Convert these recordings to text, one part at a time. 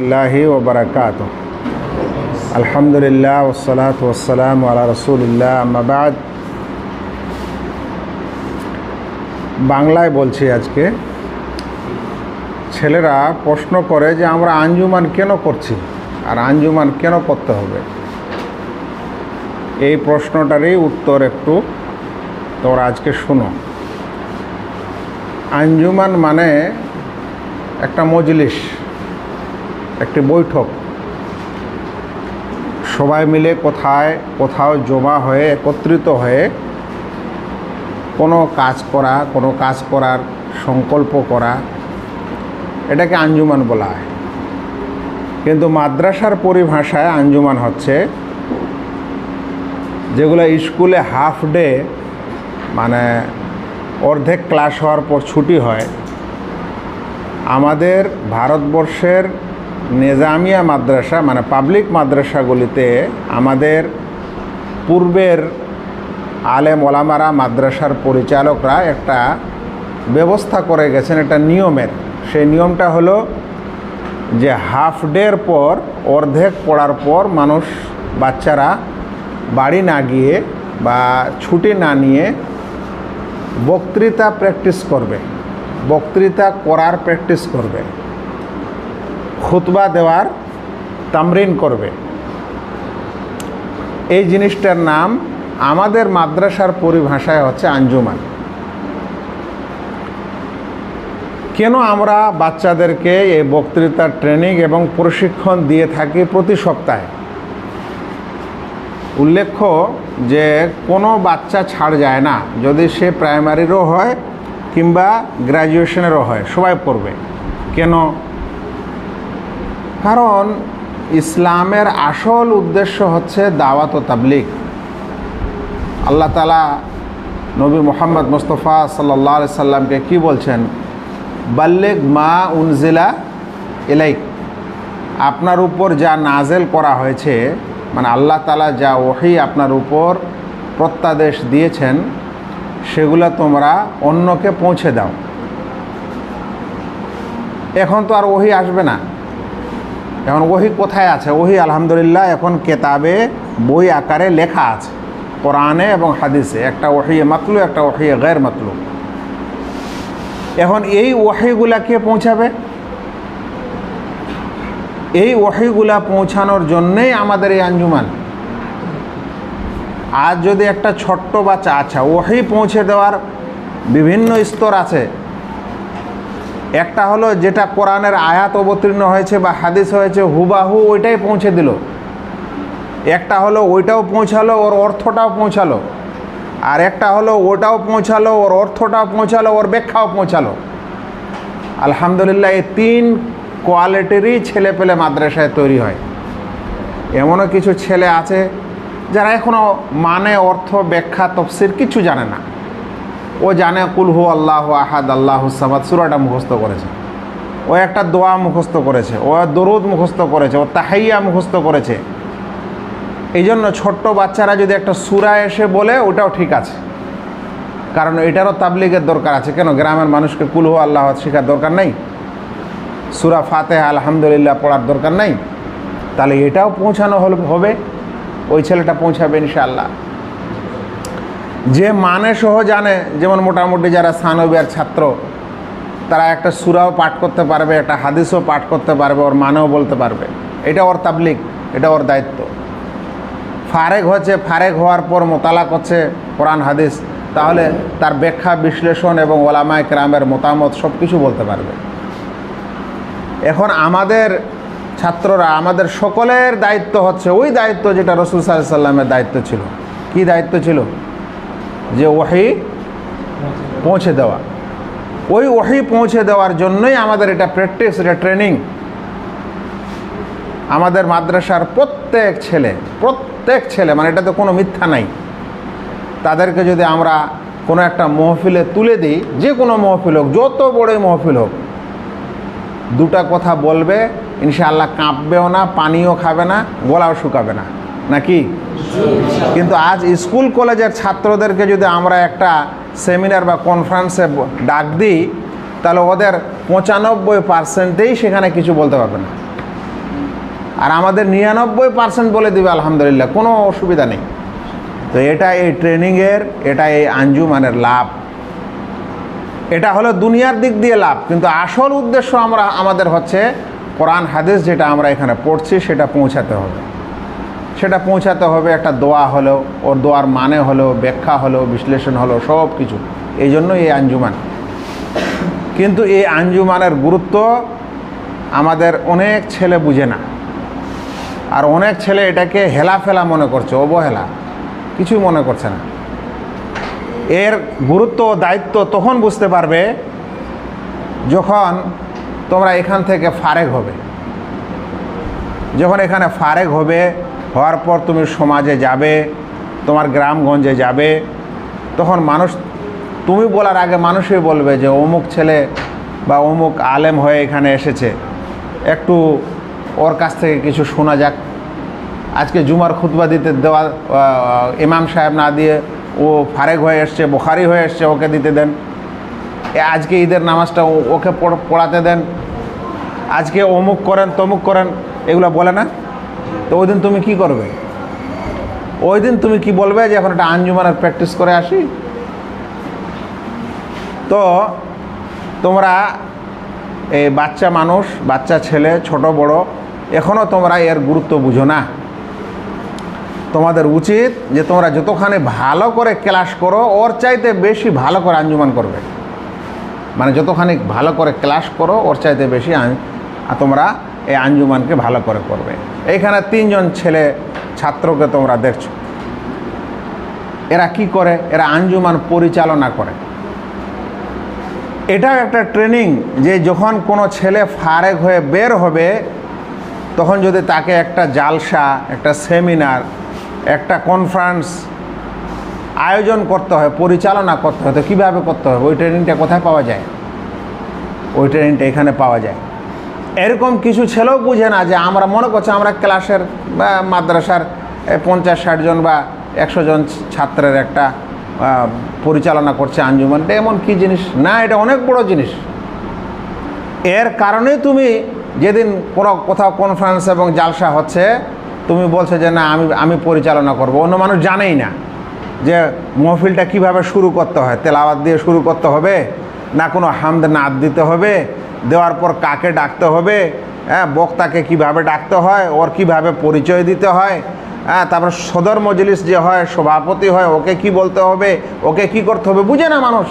ও আলহামদুলিল্লাহ ওসলাত ওসালাম আলা রসুলিল্লাহ আমাবাদ বাংলায় বলছি আজকে, ছেলেরা প্রশ্ন করে যে আমরা আঞ্জুমান কেন করছি? আর আঞ্জুমান কেন করতে হবে? এই প্রশ্নটারই উত্তর একটু তোমরা আজকে শুনো। আঞ্জুমান মানে একটা মজলিশ একটি বৈঠক। সবাই মিলে কোথায়, কোথাও জমা হয়ে, একত্রিত হয়ে কোনো কাজ করা, কোনো কাজ করার সংকল্প করা, এটাকে আঞ্জুমান বলা হয়। কিন্তু মাদ্রাসার পরিভাষায় আঞ্জুমান হচ্ছে যেগুলো স্কুলে হাফ ডে মানে অর্ধেক ক্লাস হওয়ার পর ছুটি হয়। আমাদের ভারতবর্ষের নেজামিয়া মাদ্রাসা মানে পাবলিক মাদ্রাসাগুলিতে আমাদের পূর্বের আলেম ওলামারা মাদ্রাসার পরিচালকরা একটা ব্যবস্থা করে গেছেন, একটা নিয়মের। সেই নিয়মটা হলো যে হাফ ডের পর, অর্ধেক পড়ার পর মানুষ, বাচ্চারা বাড়ি না গিয়ে বা ছুটি না নিয়ে বক্তৃতা প্র্যাকটিস করবে। বক্তৃতা করার প্র্যাকটিস করবে। খুতবা দেওয়ার তামরিন করবে। এই জিনিসটার নাম আমাদের মাদ্রাসার পরিভাষায় হচ্ছে আঞ্জুমান। কেন আমরা বাচ্চাদেরকে এই বক্তৃতার ট্রেনিং এবং প্রশিক্ষণ দিয়ে থাকি প্রতি সপ্তাহে? উল্লেখ্য যে কোনো বাচ্চা ছাড় যায় না। যদি সে প্রাইমারিরও হয় কিংবা গ্র্যাজুয়েশনেরও হয়, সবাই পড়বে। কেন? কারণ ইসলামের আসল উদ্দেশ্য হচ্ছে দাওয়াত ও তাবলিক আল্লাহ তালা নবী মোহাম্মদ মুস্তফা সাল্লাহ সাল্লামকে কি বলছেন? বাল্লেগ মা উনজিলা এলাইক আপনার উপর যা নাজেল করা হয়েছে মানে আল্লাহ তালা যা ওহি আপনার উপর প্রত্যাদেশ দিয়েছেন, সেগুলো তোমরা অন্যকে পৌঁছে দাও। এখন তো আর ওহি আসবে না। এখন ওহি কোথায় আছে? ওহি, আলহামদুলিল্লাহ, এখন কেতাবে বই আকারে লেখা আছে। কোরআনে এবং হাদিসে। একটা ওহিয়ে মাতলু, একটা ওহিয়ে গैर মাতলু। এখন এই ওহিগুলা কে পৌঁছাবে? এই ওহিগুলা পৌঁছানোর জন্যেই আমাদের এই আঞ্জুমান। আজ যদি একটা ছোট্ট বাচ্চা আচ্ছা ওহি পৌঁছে দেওয়ার বিভিন্ন স্তর আছে। একটা হলো যেটা কোরআনের আয়াত অবতীর্ণ হয়েছে বা হাদিস হয়েছে, হুবাহু ওইটাই পৌঁছে দিল। একটা হলো ওইটাও পৌঁছালো, ওর অর্থটাও পৌঁছালো। আর একটা হলো ওটাও পৌঁছালো, ওর অর্থটাও পৌঁছালো, ওর ব্যাখ্যাও পৌঁছালো। আলহামদুলিল্লাহ, এই তিন কোয়ালিটিরই ছেলে পেলে মাদ্রাসায় তৈরি হয়। এমনও কিছু ছেলে আছে যারা এখনও মানে অর্থ, ব্যাখ্যা, তফসির কিছু জানে না। ও জানে কুলহু আল্লাহ আহাদ, আল্লাহ সামাদ। সুরাটা মুখস্থ করেছে। ও একটা দোয়া মুখস্থ করেছে, ও দরুদ মুখস্থ করেছে, ও তাহাইয়া মুখস্থ করেছে। এই জন্য ছোট্ট বাচ্চারা যদি একটা সুরা এসে বলে, ওটাও ঠিক আছে। কারণ এটারও তাবলিগের দরকার আছে। কেন? গ্রামের মানুষকে কুলহু আল্লাহ শেখার দরকার নেই। সুরা ফাতে আলহামদুলিল্লাহ পড়ার দরকার নেই। তাহলে এটাও পৌঁছানো হবে। ওই ছেলেটা পৌঁছাবে ইনশাআল্লাহ। যে মানে সহ জানে, যেমন মোটামুটি যারা সানবিয়ার ছাত্র, তারা একটা সুরাও পাঠ করতে পারবে, একটা হাদিসও পাঠ করতে পারবে, ওর মানেও বলতে পারবে। এটা ওর তাবলিক এটা ওর দায়িত্ব। ফারেক হচ্ছে, ফারেক হওয়ার পর মোতালা করছে কোরআন, হাদিস। তাহলে তার ব্যাখ্যা, বিশ্লেষণ এবং ওলামায় ক্রামের মতামত সব কিছু বলতে পারবে। এখন আমাদের ছাত্ররা, আমাদের সকলের দায়িত্ব হচ্ছে, ওই দায়িত্ব যেটা রসুল সাল্লামের দায়িত্ব ছিল। কি দায়িত্ব ছিল? যে ওহি পৌঁছে দেওয়া। ওই ওহি পৌঁছে দেওয়ার জন্যই আমাদের এটা প্র্যাকটিস এটা ট্রেনিং আমাদের মাদ্রাসার প্রত্যেক ছেলে প্রত্যেক ছেলে মানে এটা তো কোনো মিথ্যা নাই। তাদেরকে যদি আমরা কোনো একটা মহফিলে তুলে দিই, যে কোনো মহফিল হোক, যত বড়ই মহফিল হোক, দুটা কথা বলবে, ইনশাআল্লাহ কাঁপবেও না, পানিও খাবে না, গলাও শুকাবে না। নাকি? কিন্তু আজ স্কুল কলেজের ছাত্রদেরকে যদি আমরা একটা সেমিনার বা কনফারেন্সে ডাক দিই, তাহলে ওদের পঁচানব্বই পার্সেন্টেই সেখানে কিছু বলতে পারবে না। আর আমাদের নিরানব্বই পার্সেন্ট বলে দিবে আলহামদুলিল্লাহ, কোনো অসুবিধা নেই। তো এটা এই ট্রেনিংয়ের, এটা এই আঞ্জুমানের লাভ। এটা হলো দুনিয়ার দিক দিয়ে লাভ, কিন্তু আসল উদ্দেশ্য আমরা, আমাদের হচ্ছে কোরআন, হাদিস যেটা আমরা এখানে পড়ছি, সেটা পৌঁছাতে হবে। সেটা পৌঁছাতে হবে, একটা দোয়া হলো, ওর দোয়ার মানে হলো, ব্যাখ্যা হলো, বিশ্লেষণ হলো, সব কিছু। এই জন্য এই আঞ্জুমান। কিন্তু এই আঞ্জুমানের গুরুত্ব আমাদের অনেক ছেলে বুঝে না। আর অনেক ছেলে এটাকে হেলাফেলা মনে করছে, অবহেলা। কিছু মনে করছে না। এর গুরুত্ব ও দায়িত্ব তখন বুঝতে পারবে যখন তোমরা এখান থেকে ফারেক হবে। যখন এখানে ফারেক হবে হওয়ার পর তুমি সমাজে যাবে, তোমার গ্রামগঞ্জে যাবে, তখন মানুষ, তুমি বলার আগে মানুষই বলবে যে অমুক ছেলে বা অমুক আলেম হয়ে এখানে এসেছে। একটু ওর কাছ থেকে কিছু শোনা যাক। আজকে জুমার খুতবা দিতে দেওয়া ইমাম সাহেব না দিয়ে ও ফারেক হয়ে এসছে, বোখারি হয়ে এসছে, ওকে দিতে দেন। আজকে ঈদের নামাজটা ওকে পড়াতে দেন। আজকে অমুক করেন, তমুক করেন, এগুলো বলে না? তো ওই তুমি কি করবে? ওই দিন তুমি কি বলবে যে এখন একটা আঞ্জুমানের প্র্যাকটিস করে আসি? তো তোমরা এই বাচ্চা মানুষ, বাচ্চা ছেলে, ছোট, বড় এখনও তোমরা এর গুরুত্ব বুঝো না। তোমাদের উচিত যে তোমরা যতখানি ভালো করে ক্লাস করো, ওর চাইতে বেশি ভালো করে আঞ্জুমান করবে। মানে যতখানি ভালো করে ক্লাস করো, ওর চাইতে বেশি তোমরা এই আঞ্জুমানকে ভালো করে করবে এইখানে তিনজন ছেলে ছাত্রকে তোমরা দেখছ। এরা কি করে? এরা আঞ্জুমান পরিচালনা করে। এটাও একটা ট্রেনিং যে যখন কোনো ছেলে ফারেক হয়ে বের হবে, তখন যদি তাকে একটা জালসা, একটা সেমিনার, একটা কনফারেন্স আয়োজন করতে হয়, পরিচালনা করতে হয়, তো কীভাবে করতে হবে ওই ট্রেনিংটা কোথায় পাওয়া যায়? ওই ট্রেনিংটা এখানে পাওয়া যায়। এরকম কিছু ছেলেও বুঝে না যে আমরা মনে করছি আমরা ক্লাসের বা মাদ্রাসার পঞ্চাশ, ষাট জন বা একশো জন ছাত্রের একটা পরিচালনা করছে আঞ্জুমানটা এমন কি জিনিস? না, এটা অনেক বড় জিনিস। এর কারণে তুমি যেদিন কোনো কোথাও কনফারেন্স এবং জালসা হচ্ছে, তুমি বলছো যে না, আমি আমি পরিচালনা করব। অন্য মানুষ জানেই না যে মহফিলটা কীভাবে শুরু করতে হয়। তেলাওয়াত দিয়ে শুরু করতে হবে, না কোনো হামদ নাদ দিতে হবে দেওয়ার পর কাকে ডাকতে হবে? হ্যাঁ বক্তাকে কীভাবে ডাকতে হয়? ওর কীভাবে পরিচয় দিতে হয়? হ্যাঁ তারপর সদর মজলিস যে হয়, সভাপতি হয়, ওকে কি বলতে হবে? ওকে কি করতে হবে? বুঝে না মানুষ।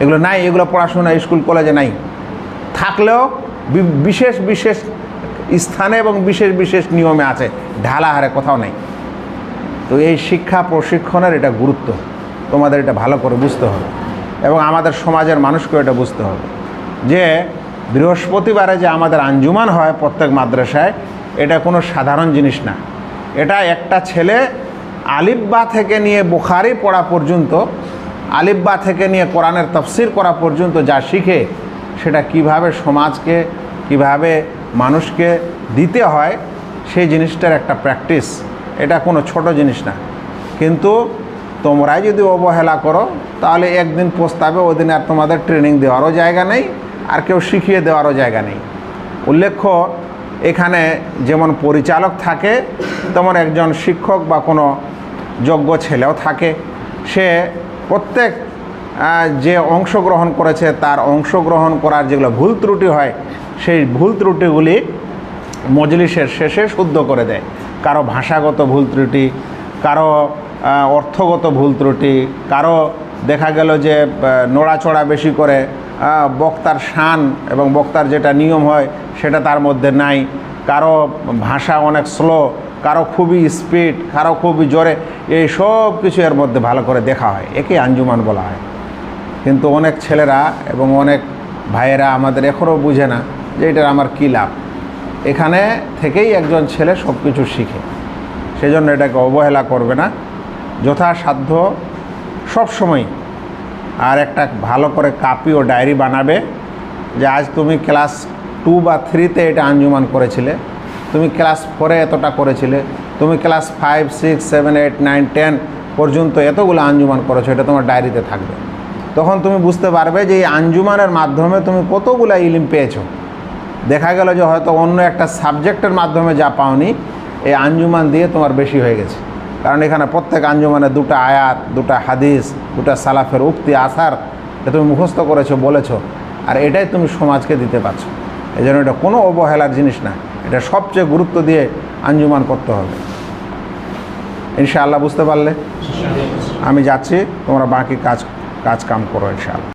এগুলো নাই, এগুলো পড়াশোনা স্কুল কলেজে নাই। থাকলেও বিশেষ বিশেষ স্থানে এবং বিশেষ বিশেষ নিয়মে আছে। ঢালাহারে কোথাও নেই। তো এই শিক্ষা প্রশিক্ষণের এটা গুরুত্ব। তোমাদের এটা ভালো করে বুঝতে হবে। এবং আমাদের সমাজের মানুষকেও এটা বুঝতে হবে। যে বৃহস্পতিবারে যে আমাদের আঞ্জুমান হয় প্রত্যেক মাদ্রাসায়, এটা কোনো সাধারণ জিনিস না। এটা একটা ছেলে আলিব্বা থেকে নিয়ে বুখারি পড়া পর্যন্ত, আলিব্বা থেকে নিয়ে কোরআনের তফসির করা পর্যন্ত যা শিখে, সেটা কীভাবে সমাজকে, কীভাবে মানুষকে দিতে হয়, সেই জিনিসটার একটা প্র্যাকটিস। এটা কোনো ছোট জিনিস না। কিন্তু তোমরাই যদি অবহেলা করো, তাহলে একদিন পোস্তাবে ওদিন আর তোমাদের ট্রেনিং দেওয়ারও জায়গা নেই, আর কেউ শিখিয়ে দেওয়ারও জায়গা নেই। উল্লেখ্য, এখানে যেমন পরিচালক থাকে, তেমন একজন শিক্ষক বা কোনো যোগ্য ছেলেও থাকে। সে প্রত্যেক যে অংশগ্রহণ করেছে, তার অংশগ্রহণ করার যেগুলো ভুল ত্রুটি হয়, সেই ভুল ত্রুটিগুলি মজলিসের শেষে শুদ্ধ করে দেয়। কারও ভাষাগত ভুল ত্রুটি, কারও অর্থগত ভুল ত্রুটি, কারও দেখা গেল যে নড়াচড়া বেশি করে বক্তার শান এবং বক্তার যেটা নিয়ম হয় সেটা তার মধ্যে নাই। কারও ভাষা অনেক স্লো কারও খুবই স্পিড কারও খুবই জোরে, এই সব কিছু এর মধ্যে ভালো করে দেখা হয়, একে আঞ্জুমান বলা হয়। কিন্তু অনেক ছেলেরা এবং অনেক ভাইয়েরা আমাদের এখনও বুঝে না যে এটার আমার কী লাভ। এখানে থেকেই একজন ছেলে সব কিছু শিখে, সেজন্য এটাকে অবহেলা করবে না। যথাসাধ্য সবসময় আর একটা ভালো করে কাপি ও ডায়েরি বানাবে যে আজ তুমি ক্লাস টু বা থ্রিতে এটা আঞ্জুমান করেছিলে, তুমি ক্লাস ফোরে এতটা করেছিলে, তুমি class five six seven eight nine ten পর্যন্ত এতগুলো আঞ্জুমান করেছ, এটা তোমার ডায়েরিতে থাকবে। তখন তুমি বুঝতে পারবে যে এই আঞ্জুমানের মাধ্যমে তুমি কতগুলো ইলিম পেয়েছ। দেখা গেল যে হয়তো অন্য একটা সাবজেক্টের মাধ্যমে যা পাওনি, এই আঞ্জুমান দিয়ে তোমার বেশি হয়ে গেছে। কারণ এখানে প্রত্যেক আঞ্জুমানে দুটো আয়াত, দুটো হাদিস, দুটো সালাফের উক্তি, আসার এটা তুমি মুখস্থ করেছ, বলেছ। আর এটাই তুমি সমাজকে দিতে পারছ। এই জন্য এটা কোনো অবহেলার জিনিস না। এটা সবচেয়ে গুরুত্ব দিয়ে আঞ্জুমান করতে হবে। ইনশাআল্লাহ, বুঝতে পারলে? আমি যাচ্ছি, তোমরা বাকি কাজ কাজ কাম করো ইনশাআল্লাহ।